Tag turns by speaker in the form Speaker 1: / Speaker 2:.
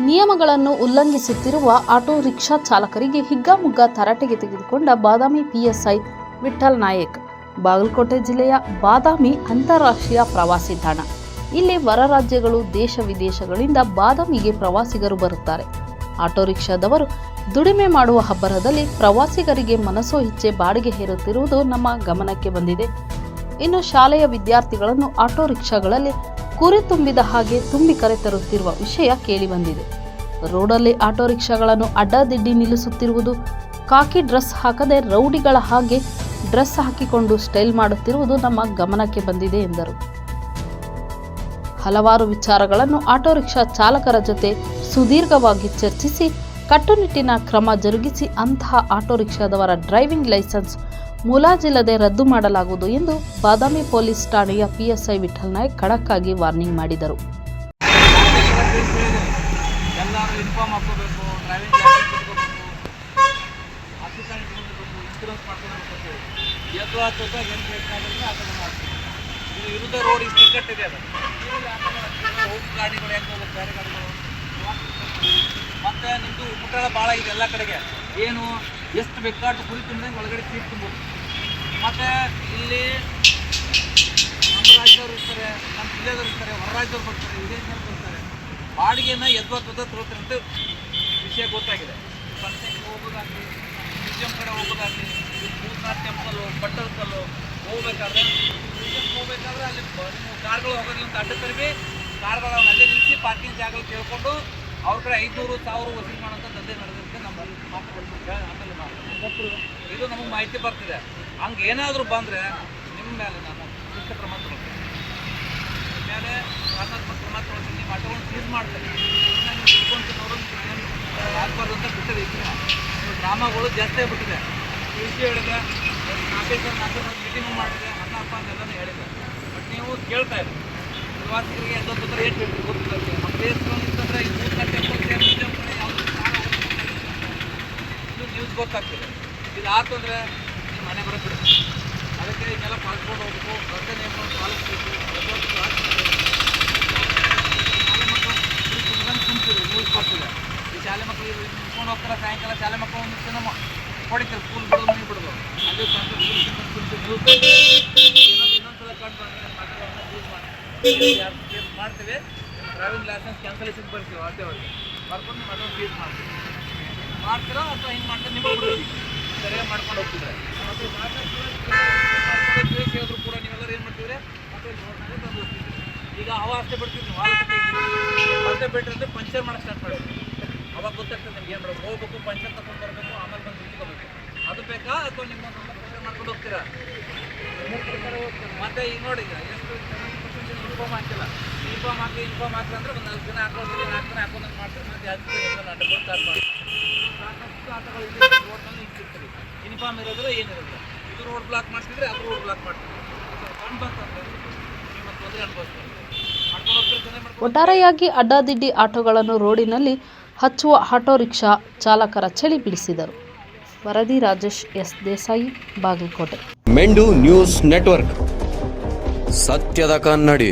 Speaker 1: ನಿಯಮಗಳನ್ನು ಉಲ್ಲಂಘಿಸುತ್ತಿರುವ auto rickshaw ಚಾಲಕರಿಗೆ ಹಿಗ್ಗಾಮುಗ್ಗ ತರಾಟೆಗೆ ತೆಗೆದುಕೊಂಡ ಬಾದಾಮಿ ಪಿಎಸ್ಐ ವಿಠಲ್ ನಾಯಕ್. ಬಾಗಲಕೋಟೆ ಜಿಲ್ಲೆಯ ಬಾದಾಮಿ ಅಂತಾರಾಷ್ಟ್ರೀಯ ಪ್ರವಾಸಿ ತಾಣ. ಇಲ್ಲಿ ಹೊರ ರಾಜ್ಯಗಳು, ದೇಶ ವಿದೇಶಗಳಿಂದ ಬಾದಾಮಿಗೆ ಪ್ರವಾಸಿಗರು ಬರುತ್ತಾರೆ. ಆಟೋ ರಿಕ್ಷಾದವರು ದುಡಿಮೆ ಮಾಡುವ ಹಬ್ಬರದಲ್ಲಿ ಪ್ರವಾಸಿಗರಿಗೆ ಮನಸ್ಸೋ ಇಚ್ಛೆ ಬಾಡಿಗೆ ಹೇರುತ್ತಿರುವುದು ನಮ್ಮ ಗಮನಕ್ಕೆ ಬಂದಿದೆ. ಇನ್ನು ಶಾಲೆಯ ವಿದ್ಯಾರ್ಥಿಗಳನ್ನು ಆಟೋ ರಿಕ್ಷಾಗಳಲ್ಲಿ ಕುರಿ ತುಂಬಿದ ಹಾಗೆ ತುಂಬಿ ಕರೆತರುತ್ತಿರುವ ವಿಷಯ ಕೇಳಿಬಂದಿದೆ ರೋಡಲ್ಲಿ ಆಟೋ ರಿಕ್ಷಾಗಳನ್ನು ಅಡ್ಡದಿಡ್ಡಿ ನಿಲ್ಲಿಸುತ್ತಿರುವುದು ಕಾಕಿ ಡ್ರೆಸ್ ಹಾಕದೆ ರೌಡಿಗಳ ಹಾಗೆ ಡ್ರೆಸ್ ಹಾಕಿಕೊಂಡು ಸ್ಟೈಲ್ ಮಾಡುತ್ತಿರುವುದು ನಮ್ಮ ಗಮನಕ್ಕೆ ಬಂದಿದೆ ಎಂದರು. ಹಲವಾರು ವಿಚಾರಗಳನ್ನು ಆಟೋ ರಿಕ್ಷಾ ಚಾಲಕರ ಜೊತೆ ಸುದೀರ್ಘವಾಗಿ ಚರ್ಚಿಸಿ, ಕಟ್ಟುನಿಟ್ಟಿನ ಕ್ರಮ ಜರುಗಿಸಿ ಅಂತಹ ಆಟೋ ರಿಕ್ಷಾದವರ ಡ್ರೈವಿಂಗ್ ಲೈಸೆನ್ಸ್ ಮುಲಾಜಿಲ್ಲದೆ ರದ್ದು ಮಾಡಲಾಗುವುದು ಎಂದು ಬಾದಾಮಿ ಪೊಲೀಸ್ ಠಾಣೆಯ ಪಿಎಸ್ಐ ವಿಠಲ್ ನಾಯಕ್ ಖಡಕ್ ಆಗಿ ವಾರ್ನಿಂಗ್ ಮಾಡಿದರು.
Speaker 2: ಬೇಕಾದ್ರೆ ಮತ್ತೆ ನಿಮ್ಮದು ಉಪಕರಣ ಭಾಳ ಇದೆ ಎಲ್ಲ ಕಡೆಗೆ. ಏನು, ಎಷ್ಟು ಬೇಕಾಟು ಕುರಿ ತುಂಬಿದಂಗೆ ಒಳಗಡೆ ಸೀಟ್ ತುಂಬೋದು. ಮತ್ತು ಇಲ್ಲಿ ನಮ್ಮ ರಾಜ್ಯದವ್ರು ಇರ್ತಾರೆ, ನಮ್ಮ ಜಿಲ್ಲೆದವ್ರು ಇರ್ತಾರೆ, ಹೊರ ರಾಜ್ಯದವ್ರು ಬರ್ತಾರೆ, ವಿದೇಶದವ್ರು ಬರ್ತಾರೆ. ಬಾಡಿಗೆನ ಎದ್ವತ್ತದ ತಗೋತಾರೆ ಅಂತ ವಿಷಯ ಗೊತ್ತಾಗಿದೆ. ಪರ್ಸೆಂಟ್ ಹೋಗೋದಾಗಲಿ, ಮ್ಯೂಸಿಯಂ ಕಡೆ ಹೋಗೋದಾಗಲಿ, ಭೂತನಾಥ್ ಟೆಂಪಲ್ಲು ಕಲ್ಲು ಹೋಗ್ಬೇಕಾದ್ರೆ, ಮ್ಯೂಸಿಯಂ ಹೋಗ್ಬೇಕಾದ್ರೆ ಅಲ್ಲಿ ಕಾರ್ಗಳು ಅಂತ ಅಡ್ಡ ತರಬಿ ಕಾರ್ಗಳು ಅಲ್ಲೇ ನಿಲ್ಲಿಸಿ ಪಾರ್ಕಿಂಗ್ ಜಾಗಗಳು ಕೇಳಿಕೊಂಡು ಅವ್ರ ಕಡೆ ಐದುನೂರು, ಸಾವಿರ ವಸೂಲಿ ಮಾಡೋಂಥ ದಂಧೆ ನಡೆದಿರುತ್ತೆ ನಮ್ಮ ಮಾತುಗಳು ಇದು ನಮಗೆ ಮಾಹಿತಿ ಬರ್ತಿದೆ. ಹಂಗೆ ಏನಾದರೂ ಬಂದರೆ ನಿಮ್ಮ ಮೇಲೆ ನಾನು ಶಿಷ್ಟ ಕ್ರಮ ತಗೊಳ್ತೀನಿ. ಮೇಲೆ ಕಾನೂನಾತ್ಮಕ ಕ್ರಮ ತಗೊಳ್ತೀನಿ, ನಿಮ್ಮ ಆಟೋಗಳನ್ನು ಸೀಸ್ ಮಾಡ್ತೀನಿ. ನಿಮ್ಮ ಆಗಬಾರ್ದು ಅಂತ ಬಿಟ್ಟಿದೆ ಈಗ ಡ್ರಾಮಾಗಳು ಜಾಸ್ತಿ ಆಗಿಬಿಟ್ಟಿದೆ. ತಿಳಿಸಿ ಹೇಳಿದೆ ನಾಲ್ಕೈದು ನಾಲ್ಕು ಮೀಟಿಂಗ್ ಮಾಡಿದೆ ಅನ್ನಪ್ಪ ಅಂತೆಲ್ಲನೂ ಹೇಳಿದೆ ಬಟ್ ನೀವು ಕೇಳ್ತಾ ಇಲ್ಲ ನಿವಾಸಿಗಳಿಗೆ ಅದೊಂದು ಥರ ಏನು ಹೇಳ್ತೀವಿ ಗೊತ್ತಿಲ್ಲ ನಮ್ಮ ದೇಶಗಳು ಇತ್ತಂದ್ರೆ ಈ ಮೂರು ಗಂಟೆ ಯಾವುದು ಇದು ನ್ಯೂಸ್ ಗೊತ್ತಾಗ್ತದೆ. ಇದು ಆತು ಅಂದರೆ ನಿಮ್ಮ ಮನೆ ಬರೋದು ಅದಕ್ಕೆ ಇದನ್ನೆಲ್ಲ ಪಾಲಿಸ್ಕೊಂಡು ಹೋಗ್ಬೇಕು. ರಸ್ತೆ ನಿಯಮವನ್ನು ಪಾಲಿಸ್ಬೇಕು. ಶಾಲೆ ಮಕ್ಕಳು ತುಂಬಿದಂಗೆ ಕುಂತಿದೆ ನ್ಯೂಸ್ ಕೊಡ್ತಿದೆ ಈ ಶಾಲೆ ಮಕ್ಕಳು ನಿಂತ್ಕೊಂಡು ಹೋಗ್ತಾರೆ, ಸಾಯಂಕಾಲ ಶಾಲೆ ಮಕ್ಕಳು ಒಂದು ನಮ್ಮ ಹೊಡಿತಾರೆ ಸ್ಕೂಲ್ ಬಿಡೋದು, ಮನೆ ಬಿಡೋದು. ಅಲ್ಲಿ ಇನ್ನೊಂದ್ಸಲ ಕಂಡು ಯೂಸ್ ಮಾಡಿ. ಮಾಡ್ತೀವಿ? ಡ್ರೈವಿಂಗ್ ಲೈಸೆನ್ಸ್ ಕ್ಯಾನ್ಸಲೇಷನ್ ಬರ್ತೀವಿ, ಅದೇ ಅವ್ರಿಗೆ ಬರ್ಕೊಂಡು ಮತ್ತೊಂದು ಯೂಸ್ ಮಾಡ್ತೀವಿ. ಮಾಡ್ತೀರಾ ಅಥವಾ ಹಿಂಗೆ ಮಾಡ್ತಾರೆ? ನಿಮಗೆ ಬಿಡ್ತೀವಿ ಸರಿಯಾಗಿ ಮಾಡ್ಕೊಂಡು ಹೋಗ್ತಿದ್ರೆ ಮತ್ತು ಹೇಳಿದ್ರು ಕೂಡ ನೀವೆಲ್ಲರೂ ಏನು ಮಾಡ್ತೀವಿ ಮತ್ತೆ ಈಗ ಅವ ಅಷ್ಟೇ ಬಿಡ್ತೀವಿ ನೀವು ಅಷ್ಟೇ ಬಿಟ್ಟರೆ ಪಂಚರ್ ಮಾಡಕ್ಕೆ ಸ್ಟಾರ್ಟ್ ಮಾಡ್ತೀವಿ ಅವಾಗ ಗೊತ್ತಾಗ್ತದೆ ನಿಮ್ಗೆ ಏನು ಹೋಗ್ಬೇಕು, ಪಂಚರ್ ತಗೊಂಡು ಬರಬೇಕು, ಆಮೇಲೆ ಬಂದು ನಿಂತ್ಕೋಬೇಕು ಅದು ಬೇಕಾ ಅಥವಾ ನಿಮ್ಮ ಪಂಚರ್ ಮಾಡ್ಕೊಂಡು ಹೋಗ್ತೀರಾ? ಮತ್ತೆ ಈಗ ನೋಡಿ, ಈಗ ಎಷ್ಟು ಯೂನಿಫಾರ್ಮ್ ಹಾಕಿಲ್ಲ. ಯೂನಿಫಾರ್ಮ್ ಹಾಕಿ ಯೂನಿಫಾರ್ಮ್ ಹಾಕಿ ಅಂದ್ರೆ ಒಂದು ನಾಲ್ಕು ದಿನ ಹಾಕೋದು ನಾಲ್ಕು ದಿನ ಹಾಕೊಂಡು ಮಾಡ್ತಾರೆ ಮತ್ತೆ ನಾಟಕ ಸ್ಟಾರ್ಟ್ ಸಾಕಷ್ಟು ಆಟಗಳು ರೋಡ್ನಲ್ಲಿ ನಿಂತಿರ್ತೀರಿ ಯೂನಿಫಾರ್ಮ್ ಇರೋದ್ರೆ ಏನಿರೋದಿಲ್ಲ ಇದು ರೋಡ್ ಬ್ಲಾಕ್ ಮಾಡ್ತಿದ್ರೆ ಅದು ರೋಡ್ ಬ್ಲಾಕ್ ಮಾಡ್ತಿದ್ರೆ
Speaker 1: ಒಟ್ಟಾರೆಯಾಗಿ ಅಡ್ಡಾದಿಡ್ಡಿ ಆಟೋಗಳನ್ನು ರೋಡಿನಲ್ಲಿ ಹಚ್ಚುವ ಆಟೋ ರಿಕ್ಷಾ ಚಾಲಕರ ಚಳಿ ಬಿಡಿಸಿದರು ವರದಿ ರಾಜೇಶ್ ಎಸ್ ದೇಸಾಯಿ ಬಾಗಲಕೋಟೆ.
Speaker 3: ಮೆಂಡು ನ್ಯೂಸ್ ನೆಟ್ವರ್ಕ್. ಸತ್ಯದ ಕನ್ನಡಿ.